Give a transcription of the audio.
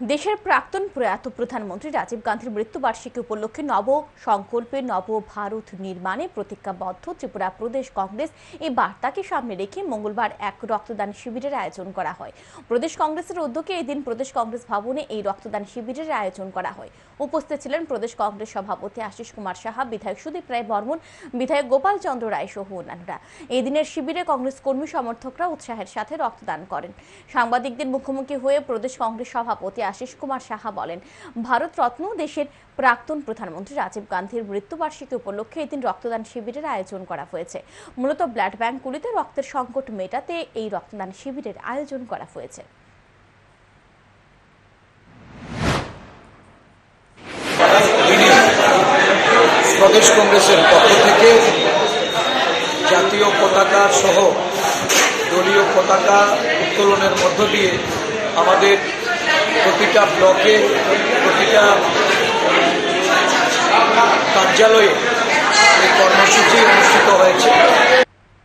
দেশের প্রাক্তন প্রয়াত প্রধানমন্ত্রী রাজীব গান্ধীর মৃত্যুবার্ষিকী উপলক্ষে নব সংকল্পে নব ভারত নির্মাণে প্রতিজ্ঞাবদ্ধ ত্রিপুরা প্রদেশ কংগ্রেস এই বার্তাকে সামনে রেখে মঙ্গলবার এক রক্তদান শিবিরের আয়োজন করা হয়। প্রদেশ কংগ্রেসের উদ্যোগে এই দিন প্রদেশ কংগ্রেস ভবনে এই রক্তদান শিবিরের আয়োজন করা হয়। উপস্থিত ছিলেন প্রদেশ কংগ্রেস সভাপতি আশিস কুমার সাহা, বিধায়ক সুদীপ রায় বর্মন, বিধায়ক গোপাল চন্দ্র রায় সহ অন্যান্যরা। এই দিনের শিবিরে কংগ্রেস কর্মী সমর্থকরা উৎসাহের সাথে রক্তদান করেন। সাংবাদিকদের মুখোমুখি হয়ে প্রদেশ কংগ্রেস সভাপতি আশিস কুমার সাহা বলেন, ভারত রত্ন দেশের প্রাক্তন প্রধানমন্ত্রী রাজীব গান্ধীর মৃত্যুবার্ষিকী উপলক্ষে এদিন রক্তদান শিবিরের আয়োজন করা হয়েছে। মূলত ব্লাড ব্যাংকগুলিতে রক্তের সংকট মেটাতে এই রক্তদান শিবিরের আয়োজন করা হয়েছে। প্রদেশ কংগ্রেসের পক্ষ থেকে জাতীয় পতাকা সহ দলীয় পতাকা উত্তোলনের মধ্য দিয়ে আমাদের প্রতিটা ব্লকে প্রতিটা কার্যালয়ে কর্মসূচি অনুষ্ঠিত